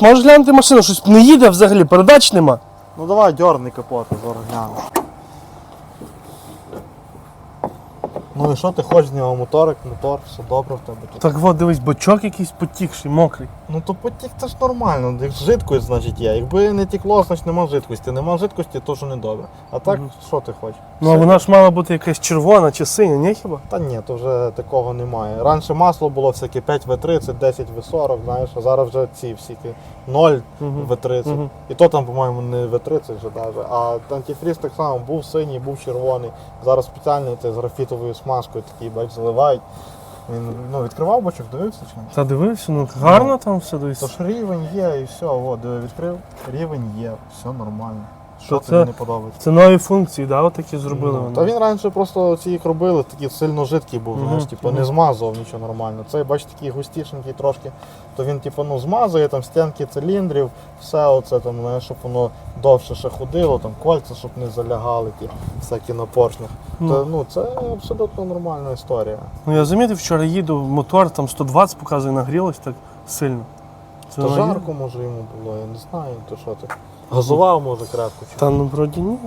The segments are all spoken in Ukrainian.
Можеш глянути машину, щось не їде взагалі, передач нема. Ну давай дьорни капот, зараз гляну. Ну і що ти хочеш з нього? Моторик, мотор, все добре в тебе тут. Так от дивись, бочок якийсь потікший, мокрий. Ну то потік це ж нормально, як жидкость, значить є. Якби не тікло, значить нема жидкості. Нема жидкості, то що не добре. А так, Мгм. що ти хочеш? Ну а Все. вона ж мала бути якась червона чи синя, не хіба? Та ні, то вже такого немає. Раніше масло було всяке 5 В30, 10 В40, знаєш, а зараз вже ці всі 0 Мгм. В30. Мгм. І то там, по-моєму, не В30 вже навіть. А антифріз так само був синій, був червоний. Зараз спеціальний це з графітовою смазкою такий, бач, заливають. Він ну, відкривав бочок, дивився чи не? Та дивився, ну гарно там все дивився. Тож рівень є і все, от, відкрив, рівень є, все нормально. Що тобі це- не подобається? Це нові функції, да, отакі зробили Ну, вони. Та він раніше просто ці їх робили, такий сильно жидкий був, Мгм, знаєш, типу, мгм. не змазував нічого нормально. Цей, бач, такий густішенький трошки, то він типу, ну, змазує там стінки циліндрів, все оце там, знаєш, щоб воно довше ще ходило, там кольця, щоб не залягали, ті всякі на поршнях. Ну. То, ну, це абсолютно нормальна історія. Ну я замітив, вчора їду, мотор там 120 показує, нагрілось так сильно. То жарко може йому було, я не знаю, то що ти. Газував може крепко. Чи... Та ну вроді ні.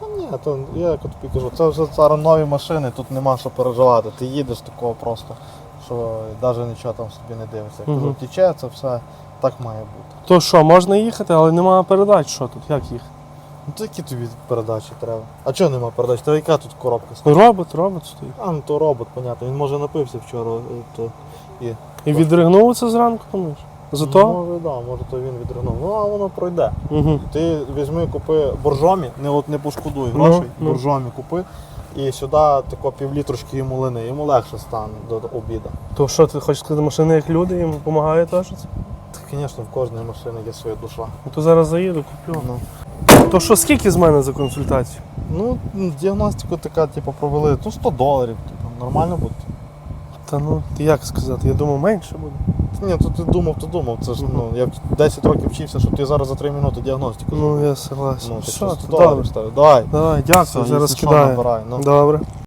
Та ні, то я як тобі кажу, це вже зараз нові машини, тут нема що переживати. Ти їдеш такого просто, що навіть нічого там собі не дивишся. Як Мгм. воно тече, це все так має бути. То що, можна їхати, але немає передач, що тут, як їх? Ну то які тобі передачі треба? А чого нема передач? Та яка тут коробка Ну, стоїть? робот, робот стоїть. А, ну то робот, понятно. Він може напився вчора, е, то і. І відригнув це зранку, думаєш? Зато? Може, да, може то він відригнув. Ну, а воно пройде. Угу. Ти візьми, купи боржомі, не, от не пошкодуй Ну, грошей, ну. боржомі купи. І сюди тако півлітрушки йому лини, йому легше стане до обіду. То що, ти хочеш сказати, машини як люди, їм допомагає теж? Так, звісно, в кожної машини є своя душа. Ну то зараз заїду, куплю. Ну, То що, скільки з мене за консультацію? ну діагностику така, типу, провели, ну 100 доларів, типу, нормально буде. Та ну, як сказати, я думав менше буде. Ні, то ти думав, то думав. Це ж ну, я 10 років вчився, що ти зараз за 3 минути діагностику. Ну я согласен. ну ти що 100 то добре. Давай. Давай, дякую, Все, зараз якщо що, кидаю. набирай, ну. Добре.